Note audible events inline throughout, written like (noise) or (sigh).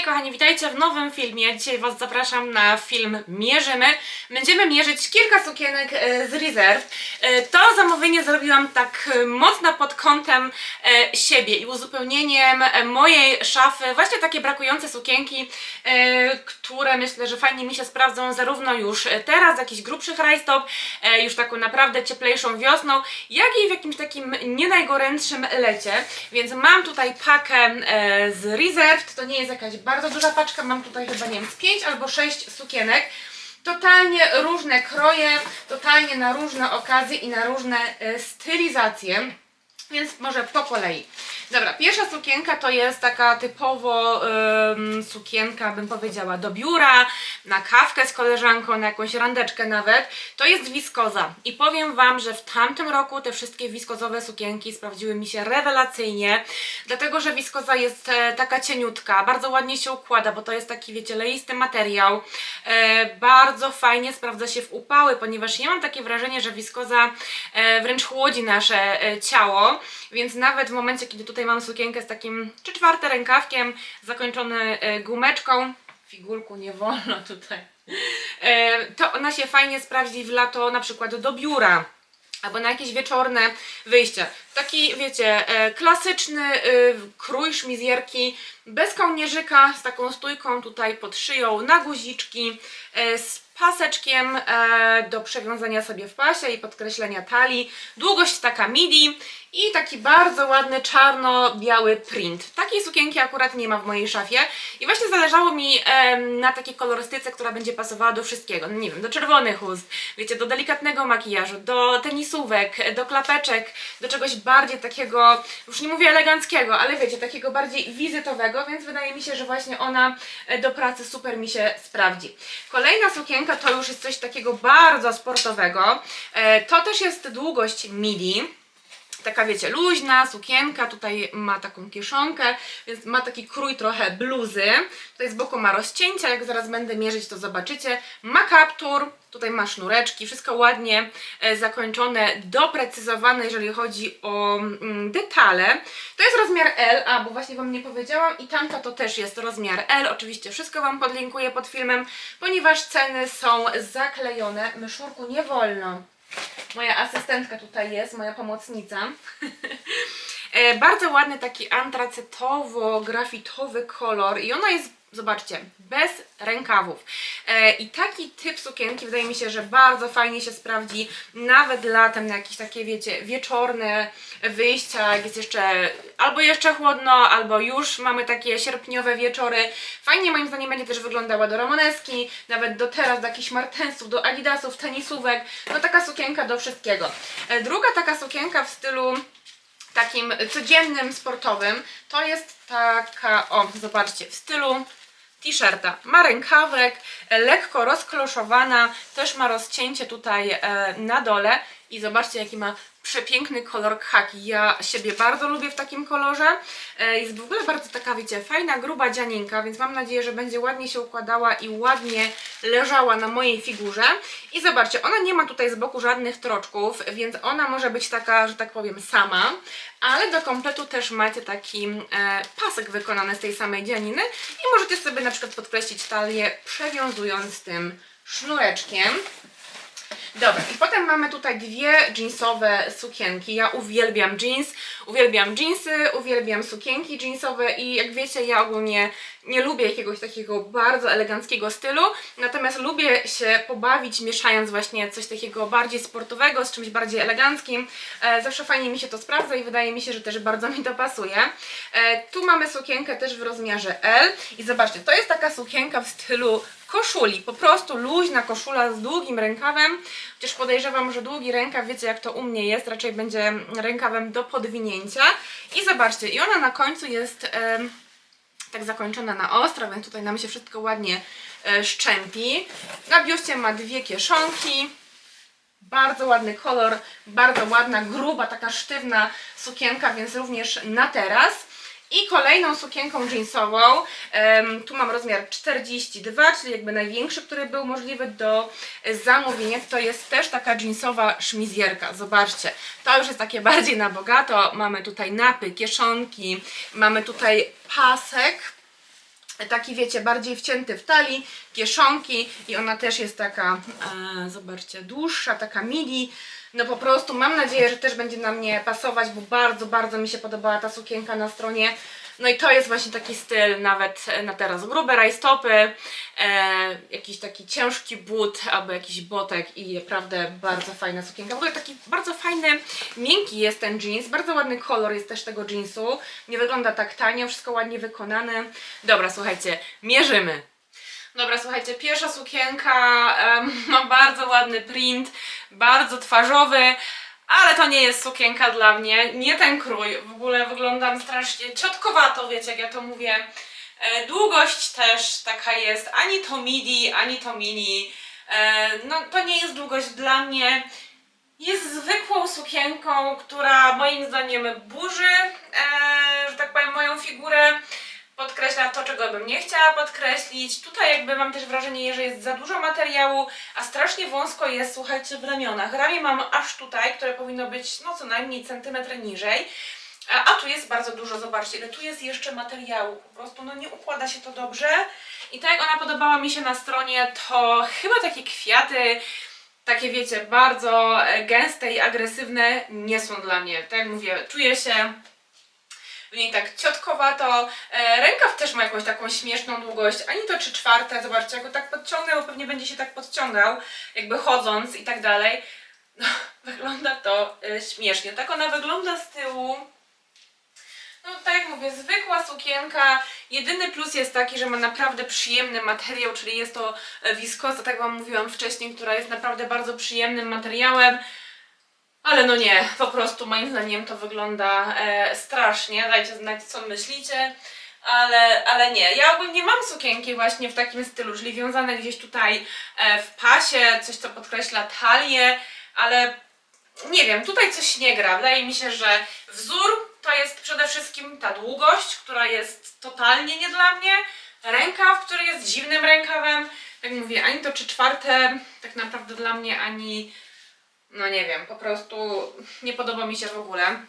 Hej kochani, witajcie w nowym filmie. Dzisiaj Was zapraszam na film Mierzymy. Będziemy mierzyć kilka sukienek e, z Reserve. E, To zamówienie zrobiłam tak e, mocno pod kątem siebie i uzupełnieniem mojej szafy. Właśnie takie brakujące sukienki, które myślę, że fajnie mi się sprawdzą zarówno już teraz, w jakichś grubszych rajstop, już taką naprawdę cieplejszą wiosną, jak i w jakimś takim nie najgorętszym lecie. Więc mam tutaj pakę z Reserved, to nie jest jakaś bardzo duża paczka, mam tutaj chyba nie wiem, z 5 albo 6 sukienek. Totalnie różne kroje, totalnie na różne okazje i na różne e, stylizacje. Więc może po kolei. Dobra, pierwsza sukienka to jest taka typowo ym, sukienka, bym powiedziała, do biura, na kawkę z koleżanką, na jakąś randeczkę nawet. To jest wiskoza. I powiem Wam, że w tamtym roku te wszystkie wiskozowe sukienki sprawdziły mi się rewelacyjnie, dlatego że wiskoza jest e, taka cieniutka, bardzo ładnie się układa, bo to jest taki, wiecie, leisty materiał. E, bardzo fajnie sprawdza się w upały, ponieważ ja mam takie wrażenie, że wiskoza e, wręcz chłodzi nasze e, ciało, więc nawet w momencie, kiedy tutaj mam sukienkę z takim czy czwarte rękawkiem, zakończone e, gumeczką, figurku nie wolno tutaj, e, to ona się fajnie sprawdzi w lato na przykład do biura. Albo na jakieś wieczorne wyjście. Taki, wiecie, e, klasyczny krój szmizjerki, bez kołnierzyka, z taką stójką tutaj pod szyją, na guziczki, e, z paseczkiem e, do przewiązania sobie w pasie i podkreślenia talii. Długość taka midi i taki bardzo ładny czarno-biały print. Takiej sukienki akurat nie ma w mojej szafie i właśnie zależało mi em, na takiej kolorystyce, która będzie pasowała do wszystkiego. No nie wiem, do czerwonych ust, wiecie, do delikatnego makijażu, do tenisówek, do klapeczek, do czegoś bardziej takiego, już nie mówię eleganckiego, ale wiecie, takiego bardziej wizytowego, więc wydaje mi się, że właśnie ona e, do pracy super mi się sprawdzi. Kolejna sukienka to już jest coś takiego bardzo sportowego. E, To też jest długość midi taka wiecie, luźna sukienka, tutaj ma taką kieszonkę, więc ma taki krój trochę bluzy. Tutaj z boku ma rozcięcia, jak zaraz będę mierzyć, to zobaczycie. Ma kaptur, tutaj ma sznureczki, wszystko ładnie e, zakończone, doprecyzowane, jeżeli chodzi o mm, detale. To jest rozmiar L, a bo właśnie Wam nie powiedziałam i tamta to też jest rozmiar L. Oczywiście wszystko Wam podlinkuję pod filmem, ponieważ ceny są zaklejone. Myszurku nie wolno. Moja asystentka tutaj jest, moja pomocnica. (laughs) E, Bardzo ładny taki antracytowo-grafitowy kolor i ona jest, zobaczcie, bez rękawów. E, I taki typ sukienki wydaje mi się, że bardzo fajnie się sprawdzi nawet latem na jakieś takie, wiecie, wieczorne wyjścia, jak jest jeszcze albo jeszcze chłodno, albo już mamy takie sierpniowe wieczory. Fajnie moim zdaniem będzie też wyglądała do ramoneski, nawet do teraz, do jakichś martensów, do adidasów, tenisówek. No taka sukienka do wszystkiego. E, Druga taka sukienka w stylu takim codziennym, sportowym, to jest taka, o zobaczcie, w stylu t-shirta. Ma rękawek, e, lekko rozkloszowana, też ma rozcięcie tutaj e, na dole i zobaczcie jaki ma przepiękny kolor khaki. Ja siebie bardzo lubię w takim kolorze. E, Jest w ogóle bardzo taka, wiecie, fajna, gruba dzianinka, więc mam nadzieję, że będzie ładnie się układała i ładnie leżała na mojej figurze. I zobaczcie, ona nie ma tutaj z boku żadnych troczków, więc ona może być taka, że tak powiem, sama, ale do kompletu też macie taki e, pasek wykonany z tej samej dzianiny i możecie sobie na przykład podkreślić talię, przewiązując tym sznureczkiem. Dobra, i potem mamy tutaj dwie jeansowe sukienki. Ja uwielbiam jeans, uwielbiam jeansy, uwielbiam sukienki jeansowe i jak wiecie, ja ogólnie nie lubię jakiegoś takiego bardzo eleganckiego stylu, natomiast lubię się pobawić mieszając właśnie coś takiego bardziej sportowego z czymś bardziej eleganckim. E, zawsze fajnie mi się to sprawdza i wydaje mi się, że też bardzo mi to pasuje. E, tu mamy sukienkę też w rozmiarze L i zobaczcie, to jest taka sukienka w stylu koszuli, po prostu luźna koszula z długim rękawem, chociaż podejrzewam, że długi rękaw, wiecie jak to u mnie jest, raczej będzie rękawem do podwinięcia i zobaczcie, i ona na końcu jest tak zakończona na ostro, więc tutaj nam się wszystko ładnie e, szczępi. Na biuście ma dwie kieszonki, bardzo ładny kolor, bardzo ładna, gruba, taka sztywna sukienka, więc również na teraz. I kolejną sukienką jeansową, tu mam rozmiar 42, czyli jakby największy, który był możliwy do e, zamówienia. To jest też taka jeansowa szmizjerka. Zobaczcie, to już jest takie (laughs) bardziej na bogato. Mamy tutaj napy, kieszonki, mamy tutaj pasek taki wiecie, bardziej wcięty w talii, kieszonki i ona też jest taka, e, zobaczcie, dłuższa, taka midi. No po prostu mam nadzieję, że też będzie na mnie pasować, bo bardzo, bardzo mi się podobała ta sukienka na stronie. No i to jest właśnie taki styl nawet e, na teraz. Grube rajstopy, e, jakiś taki ciężki but albo jakiś botek i naprawdę bardzo fajna sukienka. W ogóle taki bardzo fajny, miękki jest ten jeans, bardzo ładny kolor jest też tego jeansu. Nie wygląda tak tanio, wszystko ładnie wykonane. Dobra, słuchajcie, mierzymy. Dobra, słuchajcie, pierwsza sukienka (laughs) ma bardzo ładny print, bardzo twarzowy, ale to nie jest sukienka dla mnie, nie ten krój. W ogóle wyglądam strasznie ciotkowato, wiecie, jak ja to mówię. E, długość też taka jest, ani to midi, ani to mini. E, no to nie jest długość dla mnie. Jest zwykłą sukienką, która moim zdaniem burzy, e, że tak powiem, moją figurę podkreśla to, czego bym nie chciała podkreślić. Tutaj jakby mam też wrażenie, że jest za dużo materiału, a strasznie wąsko jest, słuchajcie, w ramionach. Ramię mam aż tutaj, które powinno być no co najmniej centymetr niżej. A, a tu jest bardzo dużo, zobaczcie, ile tu jest jeszcze materiału. Po prostu no nie układa się to dobrze. I tak jak ona podobała mi się na stronie, to chyba takie kwiaty, takie wiecie, bardzo e, gęste i agresywne nie są dla mnie. Tak jak mówię, czuję się w niej tak ciotkowato. E, rękaw też ma jakąś taką śmieszną długość, ani to 3 czwarte, zobaczcie, jak go tak podciągnę, bo pewnie będzie się tak podciągał, jakby chodząc i tak dalej. No, (laughs) wygląda to e, śmiesznie. Tak ona wygląda z tyłu. No tak jak mówię, zwykła sukienka. Jedyny plus jest taki, że ma naprawdę przyjemny materiał, czyli jest to e, wiskoza, tak Wam mówiłam wcześniej, która jest naprawdę bardzo przyjemnym materiałem. Ale no nie, po prostu moim zdaniem to wygląda e, strasznie. Dajcie znać, co myślicie. Ale, ale nie, ja ogólnie mam sukienki właśnie w takim stylu, czyli wiązane gdzieś tutaj e, w pasie, coś co podkreśla talię, ale nie wiem, tutaj coś nie gra. Wydaje mi się, że wzór to jest przede wszystkim ta długość, która jest totalnie nie dla mnie. Rękaw, który jest dziwnym rękawem. Jak mówię, ani to czy czwarte tak naprawdę dla mnie, ani no nie wiem, po prostu nie podoba mi się w ogóle.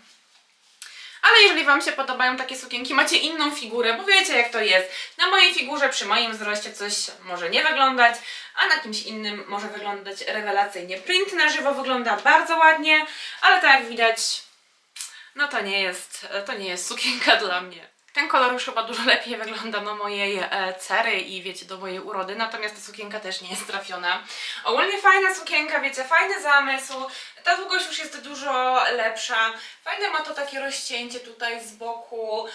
Ale jeżeli Wam się podobają takie sukienki, macie inną figurę, bo wiecie jak to jest. Na mojej figurze, przy moim wzroście coś może nie wyglądać, a na kimś innym może wyglądać rewelacyjnie. Print na żywo wygląda bardzo ładnie, ale tak jak widać, no to nie jest, to nie jest sukienka (laughs) dla mnie. Ten kolor już chyba dużo lepiej wygląda do mojej e, cery i wiecie, do mojej urody, natomiast ta sukienka też nie jest trafiona. Ogólnie fajna sukienka, wiecie, fajny zamysł, ta długość już jest dużo lepsza, fajne ma to takie rozcięcie tutaj z boku,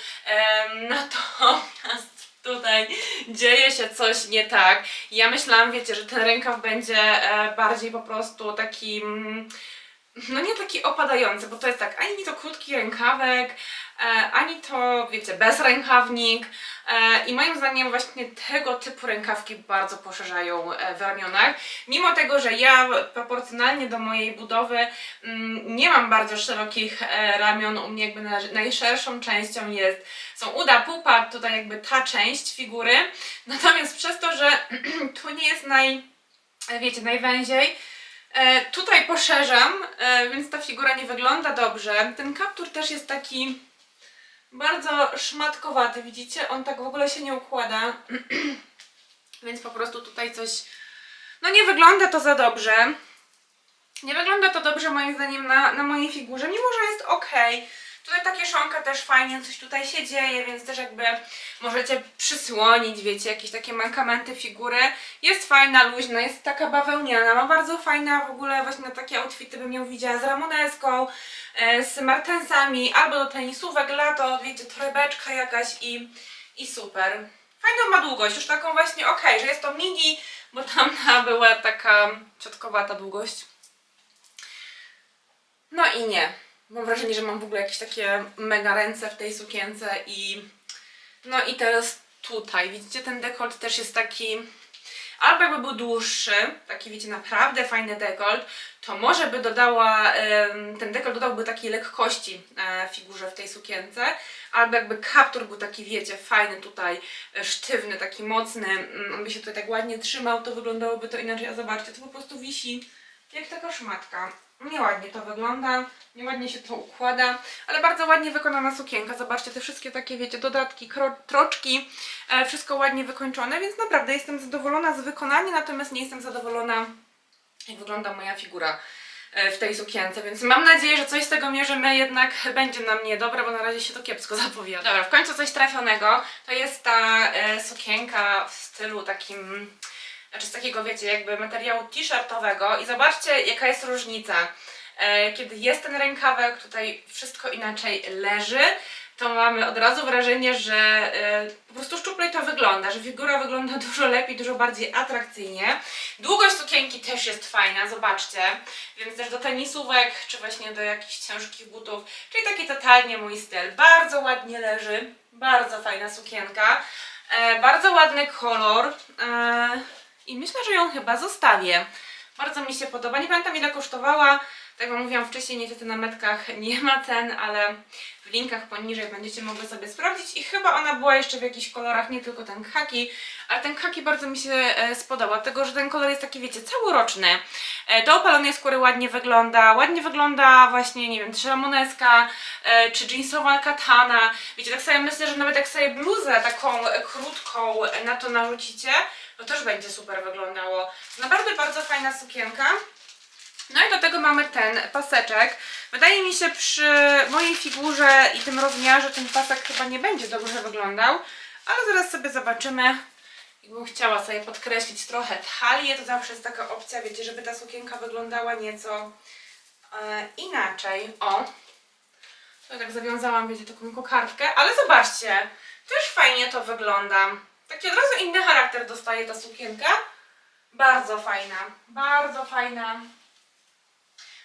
natomiast tutaj dzieje się coś nie tak. Ja myślałam, wiecie, że ten rękaw będzie e, bardziej po prostu taki... No nie taki opadający, bo to jest tak, ani to krótki rękawek, e, ani to, wiecie, bezrękawnik. E, I moim zdaniem właśnie tego typu rękawki bardzo poszerzają e, w ramionach. Mimo tego, że ja proporcjonalnie do mojej budowy mm, nie mam bardzo szerokich e, ramion, u mnie jakby na, najszerszą częścią jest, są uda, pupa, tutaj jakby ta część figury. Natomiast przez to, że (clears throat) tu nie jest naj, wiecie, najwęziej, E, tutaj poszerzam, e, więc ta figura nie wygląda dobrze. Ten kaptur też jest taki bardzo szmatkowaty, widzicie? On tak w ogóle się nie układa. (clears throat) więc po prostu tutaj coś... No nie wygląda to za dobrze. Nie wygląda to dobrze moim zdaniem na, na mojej figurze, mimo że jest ok. Tutaj ta kieszonka też fajnie, coś tutaj się dzieje, więc też jakby możecie przysłonić, wiecie, jakieś takie mankamenty figury. Jest fajna, luźna, jest taka bawełniana, ma bardzo fajna w ogóle właśnie takie outfity bym ją widziała z ramoneską, e, z martensami, albo do tenisówek, lato, wiecie, torebeczka jakaś i, i super. Fajną ma długość, już taką właśnie ok, że jest to mini, bo tam (laughs) była taka ciotkowata długość. No i nie. Mam wrażenie, że mam w ogóle jakieś takie mega ręce w tej sukience i no i teraz tutaj, widzicie, ten dekolt też jest taki albo jakby był dłuższy, taki wiecie, naprawdę fajny dekolt, to może by dodała, ten dekolt dodałby takiej lekkości e, figurze w tej sukience, albo jakby kaptur był taki, wiecie, fajny tutaj, e, sztywny, taki mocny, mm, on by się tutaj tak ładnie trzymał, to wyglądałoby to inaczej, a zobaczcie, to po prostu wisi jak taka szmatka. Nieładnie to wygląda, nieładnie się to układa, ale bardzo ładnie wykonana sukienka. Zobaczcie, te wszystkie takie, wiecie, dodatki, troczki, e, wszystko ładnie wykończone, więc naprawdę jestem zadowolona z wykonania, natomiast nie jestem zadowolona, jak wygląda moja figura e, w tej sukience, więc mam nadzieję, że coś z tego mierzymy jednak będzie na mnie dobre, bo na razie się to kiepsko (laughs) zapowiada. Dobra, w końcu coś trafionego. To jest ta e, sukienka w stylu takim, znaczy z takiego, wiecie, jakby materiału t-shirtowego i zobaczcie, jaka jest różnica. E, kiedy jest ten rękawek, tutaj wszystko inaczej leży, to mamy od razu wrażenie, że e, po prostu szczuplej to wygląda, że figura wygląda (laughs) dużo lepiej, dużo bardziej atrakcyjnie. Długość sukienki też jest fajna, zobaczcie, więc też do tenisówek, czy właśnie do jakichś ciężkich butów, czyli taki totalnie mój styl. Bardzo ładnie leży, bardzo fajna sukienka, e, bardzo ładny kolor i myślę, że ją chyba zostawię. Bardzo mi się podoba, nie pamiętam ile kosztowała, tak jak mówiłam wcześniej, niestety na metkach (laughs) nie ma cen, ale w linkach poniżej będziecie mogli sobie sprawdzić i chyba ona była jeszcze w jakichś kolorach, nie tylko ten khaki, ale ten khaki bardzo mi się e, spodobał, dlatego że ten kolor jest taki, wiecie, całoroczny. E, do opalonej skóry ładnie wygląda, ładnie wygląda właśnie, nie wiem, czy ramoneska, e, czy jeansowa katana. Wiecie, tak sobie myślę, że nawet jak sobie bluzę taką krótką na to narzucicie, to też będzie super wyglądało. Naprawdę bardzo fajna sukienka. No i do tego mamy ten paseczek. Wydaje mi się przy mojej figurze i tym rozmiarze ten pasek chyba nie będzie dobrze wyglądał, ale zaraz sobie zobaczymy. Jakbym chciała sobie podkreślić trochę talię, to zawsze jest taka opcja, wiecie, żeby ta sukienka wyglądała nieco e, inaczej. O, to tak zawiązałam, wiecie, taką kokardkę, ale zobaczcie, też fajnie to wygląda. Taki od razu inny charakter dostaje ta sukienka. Bardzo fajna, bardzo fajna.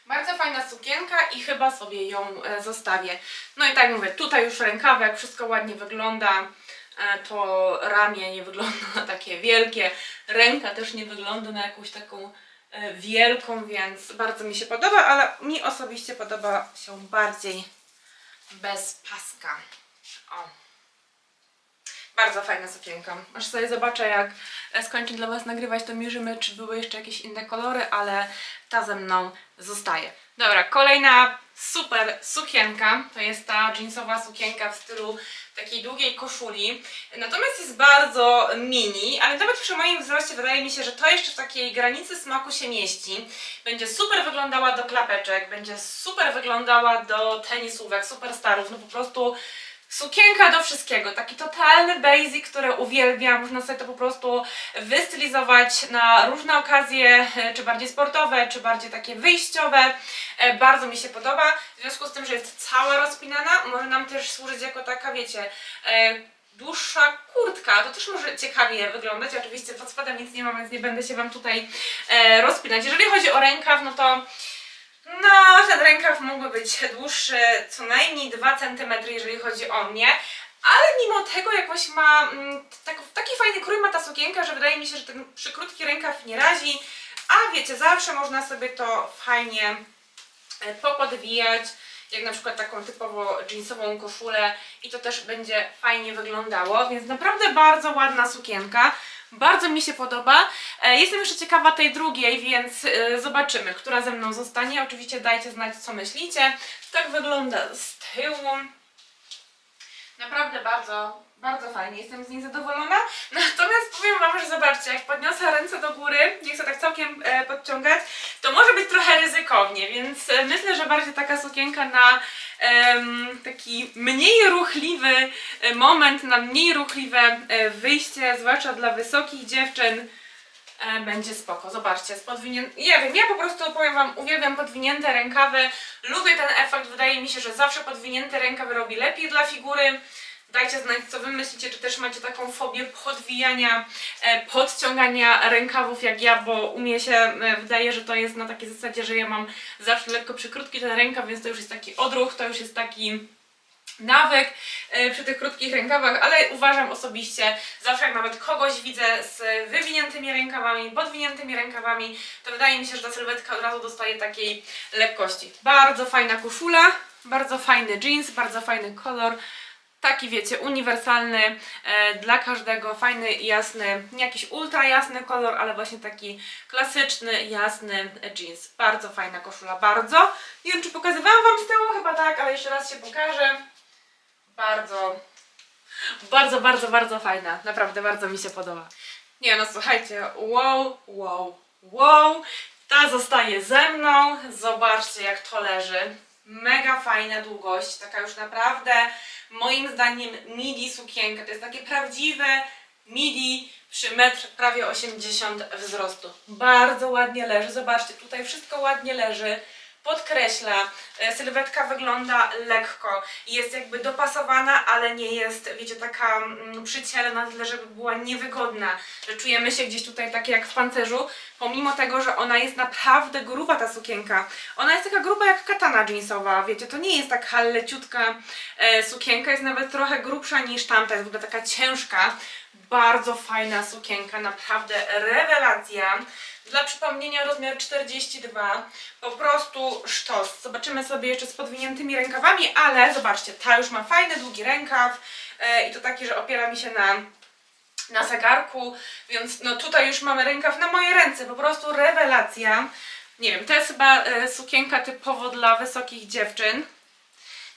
Bardzo fajna sukienka i chyba sobie ją e, zostawię. No i tak mówię, tutaj już rękawek, wszystko ładnie wygląda. E, to ramię nie wygląda na takie wielkie, ręka też nie wygląda na jakąś taką e, wielką, więc bardzo mi się podoba, ale mi osobiście podoba się bardziej bez paska. O. Bardzo fajna sukienka. Aż sobie zobaczę, jak e, skończę dla Was nagrywać, to mierzymy, czy były jeszcze jakieś inne kolory, ale ta ze mną zostaje. Dobra, kolejna super sukienka. To jest ta jeansowa sukienka w stylu takiej długiej koszuli. Natomiast jest bardzo mini, ale nawet przy moim wzroście wydaje mi się, że to jeszcze w takiej granicy smaku się mieści. Będzie super wyglądała do klapeczek, będzie super wyglądała do tenisówek, superstarów, no po prostu Sukienka do wszystkiego, taki totalny basic, który uwielbiam. Można sobie to po prostu wystylizować na różne okazje, e, czy bardziej sportowe, czy bardziej takie wyjściowe. E, Bardzo mi się podoba. W związku z tym, że jest cała rozpinana, może nam też służyć jako taka, wiecie, e, dłuższa kurtka. To też może ciekawie wyglądać. Oczywiście pod spodem nic nie mam, więc nie będę się Wam tutaj rozpinać. Jeżeli chodzi o rękaw, no to no, ten rękaw mógłby być dłuższy co najmniej 2 cm, jeżeli chodzi o mnie. Ale mimo tego jakoś ma mm, tak, taki fajny krój ma ta sukienka, że wydaje mi się, że ten przykrótki rękaw nie razi. A wiecie, zawsze można sobie to fajnie e, popodwijać, jak na przykład taką typowo jeansową koszulę i to też będzie fajnie wyglądało, więc naprawdę bardzo ładna sukienka. Bardzo mi się podoba. E, Jestem jeszcze ciekawa tej drugiej, więc e, zobaczymy, która ze mną zostanie. Oczywiście dajcie znać, co myślicie. Tak wygląda z tyłu. Naprawdę bardzo, bardzo fajnie. Jestem z niej zadowolona. Natomiast powiem Wam, że zobaczcie, jak podniosę ręce do góry, nie chcę tak całkiem e, podciągać, to może być trochę ryzykownie, więc e, myślę, że bardziej taka sukienka na em, taki mniej ruchliwy e, moment, na mniej ruchliwe e, wyjście, zwłaszcza dla wysokich dziewczyn. E, będzie spoko. Zobaczcie, z podwinię... Ja wiem, ja po prostu powiem Wam, uwielbiam podwinięte rękawy. Lubię ten efekt, wydaje mi się, że zawsze podwinięty rękaw robi lepiej dla figury. Dajcie znać, co Wy myślicie, czy też macie taką fobię podwijania, e, podciągania rękawów jak ja, bo u mnie się e, wydaje, że to jest na takiej zasadzie, że ja mam zawsze lekko przykrótki ten rękaw, więc to już jest taki odruch, to już jest taki nawyk e, przy tych krótkich rękawach, ale uważam osobiście, zawsze jak nawet kogoś widzę z wywiniętymi rękawami, podwiniętymi rękawami, to wydaje mi się, że ta sylwetka od razu dostaje takiej lekkości. Bardzo fajna koszula, bardzo fajny jeans, bardzo fajny kolor. Taki wiecie, uniwersalny e, dla każdego, fajny, jasny, nie jakiś ultra jasny kolor, ale właśnie taki klasyczny, jasny jeans. Bardzo fajna koszula, bardzo. Nie wiem, czy pokazywałam Wam z tyłu, chyba tak, ale jeszcze raz się pokażę. Bardzo, bardzo, bardzo, bardzo fajna. Naprawdę bardzo mi się podoba. Nie no, słuchajcie, wow, wow, wow. Ta zostaje ze mną. Zobaczcie, jak to leży. Mega fajna długość, taka już naprawdę, moim zdaniem, midi sukienka. To jest takie prawdziwe midi przy metr prawie 80 wzrostu. Bardzo ładnie leży. Zobaczcie, tutaj wszystko ładnie leży. Podkreśla, e, sylwetka wygląda lekko, jest jakby dopasowana, ale nie jest, wiecie, taka mm, przycielna, tyle żeby była niewygodna, że czujemy się gdzieś tutaj takie jak w pancerzu, pomimo tego, że ona jest naprawdę gruba ta sukienka. Ona jest taka gruba jak katana jeansowa, wiecie, to nie jest taka leciutka e, sukienka, jest nawet trochę grubsza niż tamta, jest w ogóle taka ciężka. Bardzo fajna sukienka, naprawdę rewelacja. Dla przypomnienia rozmiar 42, po prostu sztos. Zobaczymy sobie jeszcze z podwiniętymi rękawami, ale zobaczcie, ta już ma fajny, długi rękaw e, i to taki, że opiera mi się na na zegarku, więc no tutaj już mamy rękaw na moje ręce, po prostu rewelacja. Nie wiem, to jest chyba e, sukienka typowo dla wysokich dziewczyn.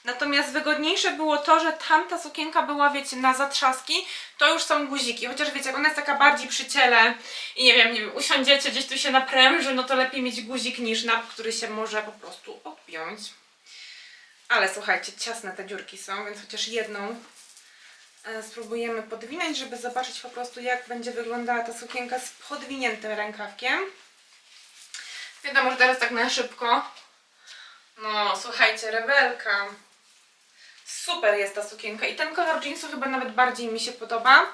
Natomiast wygodniejsze było to, że tamta sukienka była, wiecie, na zatrzaski, to już są guziki. Chociaż wiecie, jak ona jest taka bardziej przy ciele i nie wiem, nie wiem, usiądziecie gdzieś tu się napręży, no to lepiej mieć guzik niż nap, który się może po prostu odpiąć. Ale słuchajcie, ciasne te dziurki są, więc chociaż jedną e, spróbujemy podwinąć, żeby zobaczyć po prostu jak będzie wyglądała ta sukienka z podwiniętym rękawkiem. Wiadomo, że teraz tak na szybko. No, słuchajcie, rewelka. Super jest ta sukienka i ten kolor jeansu chyba nawet bardziej mi się podoba.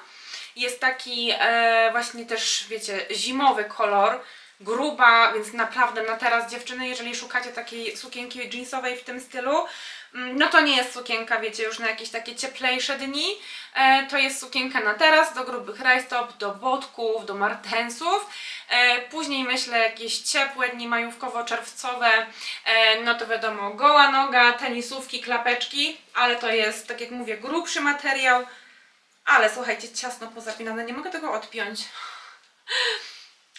Jest taki e, właśnie też, wiecie, zimowy kolor, gruba, więc naprawdę na teraz dziewczyny, jeżeli szukacie takiej sukienki jeansowej w tym stylu, mm, no to nie jest sukienka, wiecie, już na jakieś takie cieplejsze dni. E, to jest sukienka na teraz, do grubych rajstop, do botków, do martensów. E, później myślę jakieś ciepłe dni majówkowo-czerwcowe, e, no to wiadomo, goła noga, tenisówki, klapeczki, ale to jest, tak jak mówię, grubszy materiał. Ale słuchajcie, ciasno pozapinane, nie mogę tego odpiąć.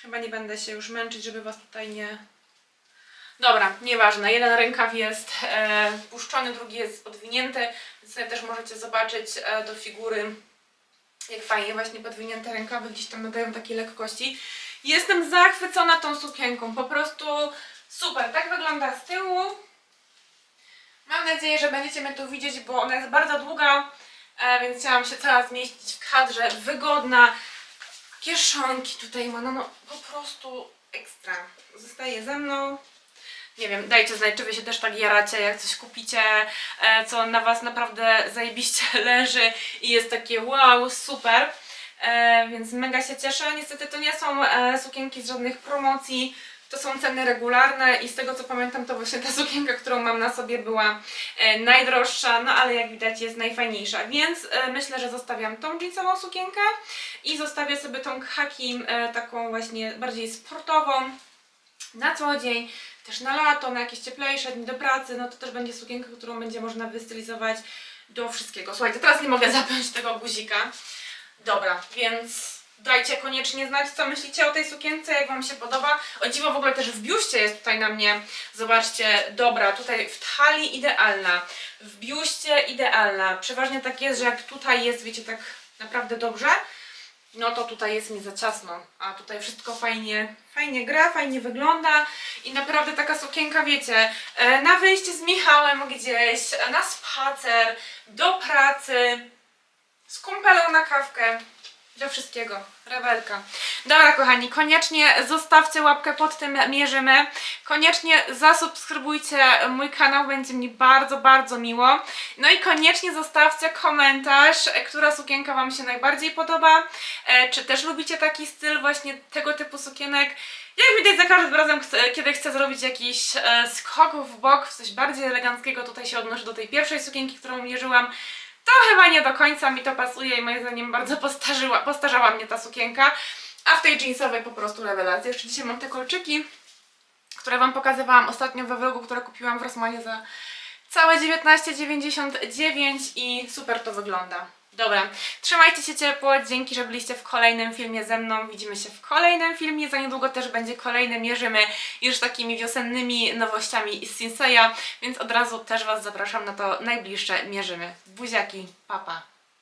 Chyba nie będę się już męczyć, żeby Was tutaj nie... Dobra, nieważne. Jeden rękaw jest e, puszczony, drugi jest odwinięty, więc sobie też możecie zobaczyć e, do figury, jak fajnie właśnie podwinięte rękawy gdzieś tam nadają takiej lekkości. Jestem zachwycona tą sukienką, po prostu super. Tak wygląda z tyłu. Mam nadzieję, że będziecie mnie tu widzieć, bo ona jest bardzo długa, e, więc chciałam się cała zmieścić w kadrze. Wygodna, kieszonki tutaj ma, no, no po prostu ekstra. Zostaje ze mną. Nie wiem, dajcie znać, czy wy się też tak jaracie, jak coś kupicie, e, co na was naprawdę zajebiście (laughs) leży i jest takie wow, super. E, więc mega się cieszę. Niestety to nie są e, sukienki z żadnych promocji, to są ceny regularne i z tego co pamiętam to właśnie ta sukienka, którą mam na sobie była e, najdroższa, no ale jak widać jest najfajniejsza, więc e, myślę, że zostawiam tą jeansową sukienkę i zostawię sobie tą khaki e, taką właśnie bardziej sportową na co dzień, też na lato, na jakieś cieplejsze dni do pracy, no to też będzie sukienka, którą będzie można wystylizować do wszystkiego. Słuchajcie, teraz nie mogę (laughs) zapiąć tego guzika. Dobra, więc dajcie koniecznie znać, co myślicie o tej sukience, jak Wam się podoba. O dziwo w ogóle też w biuście jest tutaj na mnie, zobaczcie, dobra, tutaj w talii idealna, w biuście idealna. Przeważnie tak jest, że jak tutaj jest, wiecie, tak naprawdę dobrze, no to tutaj jest mi za ciasno, a tutaj wszystko fajnie, fajnie gra, fajnie wygląda i naprawdę taka sukienka, wiecie, e, na wyjście z Michałem gdzieś, na spacer, do pracy, z kumpelą na kawkę, do wszystkiego, rewelka. Dobra kochani, koniecznie zostawcie łapkę pod tym mierzymy, koniecznie zasubskrybujcie mój kanał, będzie mi bardzo, bardzo miło. No i koniecznie zostawcie komentarz, która sukienka Wam się najbardziej podoba, e, czy też lubicie taki styl właśnie tego typu sukienek. Jak widać za każdym razem, kiedy chcę zrobić jakiś e, skok w bok, w coś bardziej eleganckiego, tutaj się odnoszę do tej pierwszej sukienki, którą mierzyłam. To chyba nie do końca mi to pasuje i moim zdaniem bardzo postarzyła, postarzała mnie ta sukienka. A w tej jeansowej po prostu rewelacja. Jeszcze dzisiaj mam te kolczyki, które Wam pokazywałam ostatnio we vlogu, które kupiłam w Rosmanie za całe 19,99 i super to wygląda. Dobra, trzymajcie się ciepło, dzięki, że byliście w kolejnym filmie ze mną. Widzimy się w kolejnym filmie, za niedługo też będzie kolejny Mierzymy już takimi wiosennymi nowościami z Sinseya, więc od razu też Was zapraszam na to najbliższe Mierzymy. Buziaki, papa.